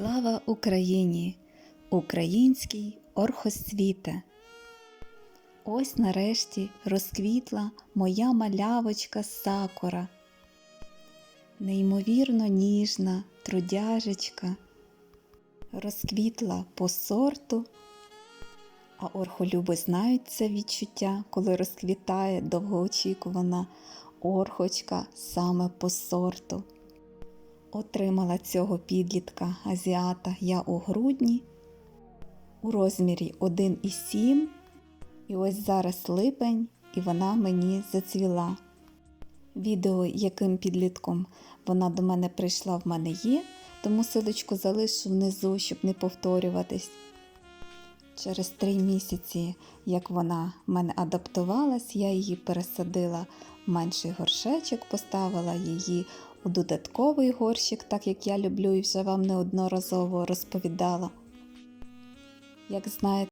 Слава Україні! Український орхосвіте! Ось нарешті розквітла моя малявочка сакура. Неймовірно ніжна трудяжечка, розквітла по сорту, а орхолюби знають це відчуття, коли розквітає довгоочікувана орхочка саме по сорту. Отримала цього підлітка азіата я у грудні у розмірі 1,7. І ось зараз липень, і вона мені зацвіла. Відео, яким підлітком вона до мене прийшла, в мене є, тому силочку залишу внизу, щоб не повторюватись. Через три місяці, як вона в мене адаптувалась, я її пересадила в менший горшечок, поставила її у додатковий горщик, так як я люблю і вже вам неодноразово розповідала. Як знаєте,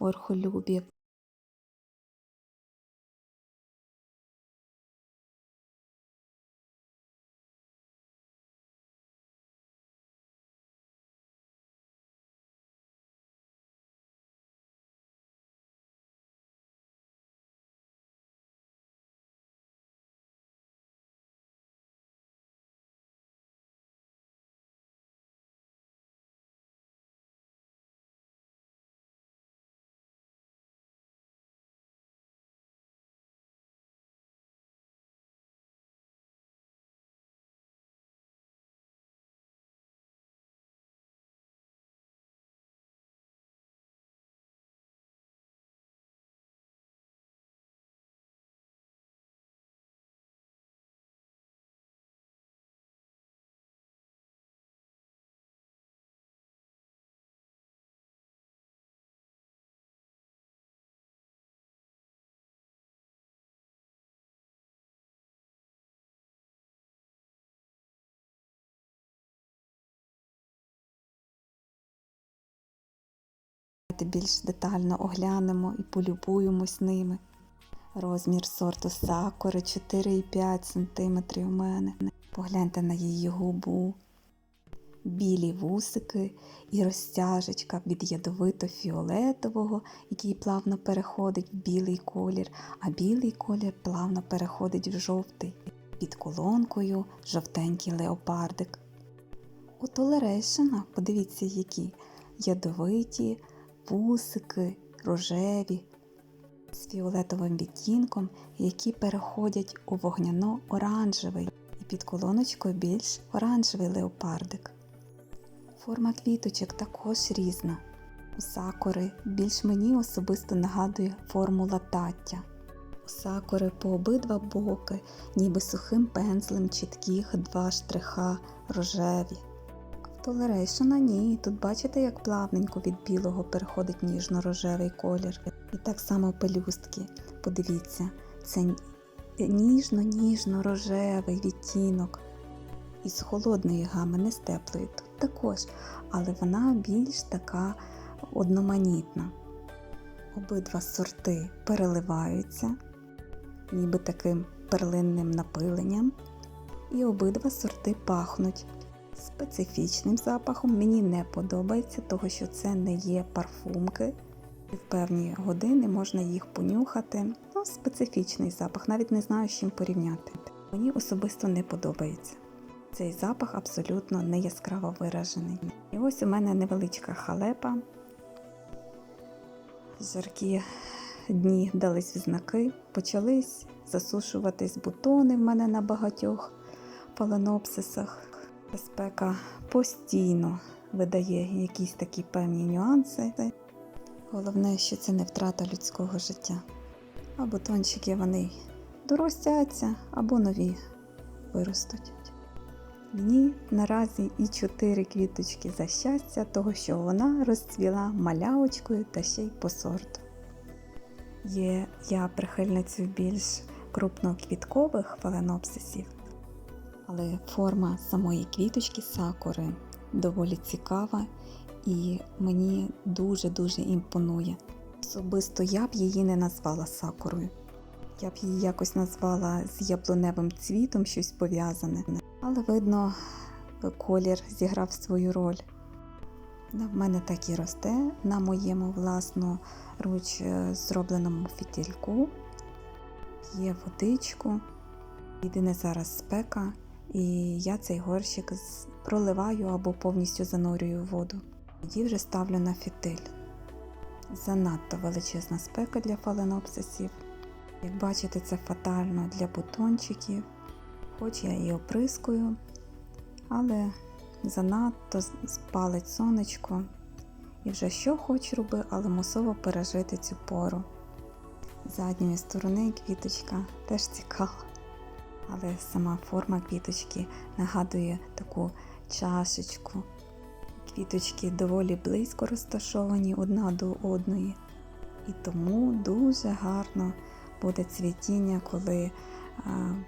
орхолюбів давайте більш детально оглянемо і полюбуємось ними. Розмір сорту сакури 4,5 см у мене. Погляньте на її губу. Білі вусики і розтяжечка від ядовито-фіолетового, який плавно переходить в білий колір, а білий колір плавно переходить в жовтий. Під колонкою жовтенький леопардик. У Толерейшена, подивіться, які ядовиті, вусики, рожеві, з фіолетовим відтінком, які переходять у вогняно-оранжевий, і під колоночкою більш оранжевий леопардик. Форма квіточок також різна. У сакури більш мені особисто нагадує форму латаття. У сакури по обидва боки, ніби сухим пензлем чітких два штриха рожеві. Толерейшена ні, тут бачите, як плавненько від білого переходить ніжно-рожевий колір. І так само пелюстки. Подивіться, це ніжно-ніжно-рожевий відтінок. Із холодної гами, не з теплої тут також, але вона більш така одноманітна. Обидва сорти переливаються, ніби таким перлинним напиленням, і обидва сорти пахнуть специфічним запахом. Мені не подобається, того що це не є парфумки. В певні години можна їх понюхати. Ну, специфічний запах, навіть не знаю, з чим порівняти. Мені особисто не подобається. Цей запах абсолютно не яскраво виражений. І ось у мене невеличка халепа. Жаркі дні дались в знаки, почались засушуватись бутони в мене на багатьох фаленопсисах. Спека постійно видає якісь такі певні нюанси. Головне, що це не втрата людського життя. А бутончики вони доростяться або нові виростуть. Мені наразі і чотири квіточки за щастя, того що вона розцвіла малявочкою та ще й по сорту. Є я прихильницею більш крупноквіткових фаленопсисів, але форма самої квіточки сакури доволі цікава і мені дуже-дуже імпонує. Особисто я б її не назвала сакурою. Я б її якось назвала з яблуневим цвітом щось пов'язане. Але видно, колір зіграв свою роль. Вона в мене так і росте на моєму власно руч зробленому фітільку. Є водичку. Єдине зараз спека, і я цей горщик проливаю або повністю занурюю воду. Тоді вже ставлю на фітиль. Занадто величезна спека для фаленопсисів. Як бачите, це фатально для бутончиків, хоч я і оприскую, але занадто спалить сонечко. І вже що хоч роби, але мусово пережити цю пору. З задньої сторони квіточка теж цікава, але сама форма квіточки нагадує таку чашечку. Квіточки доволі близько розташовані одна до одної, і тому дуже гарно буде цвітіння, коли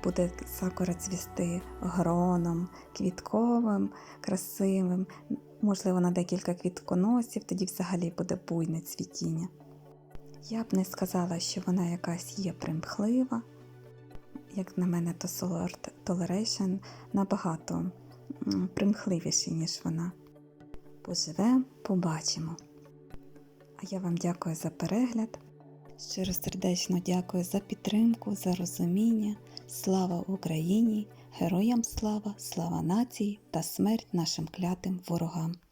буде сакура цвісти гроном, квітковим, красивим, можливо, на декілька квітконосів, тоді взагалі буде буйне цвітіння. Я б не сказала, що вона якась є примхлива. Як на мене, то Solar Toleration набагато примхливіший, ніж вона. Поживемо, побачимо. А я вам дякую за перегляд. Щиро сердечно дякую за підтримку, за розуміння. Слава Україні! Героям слава, слава нації та смерть нашим клятим ворогам!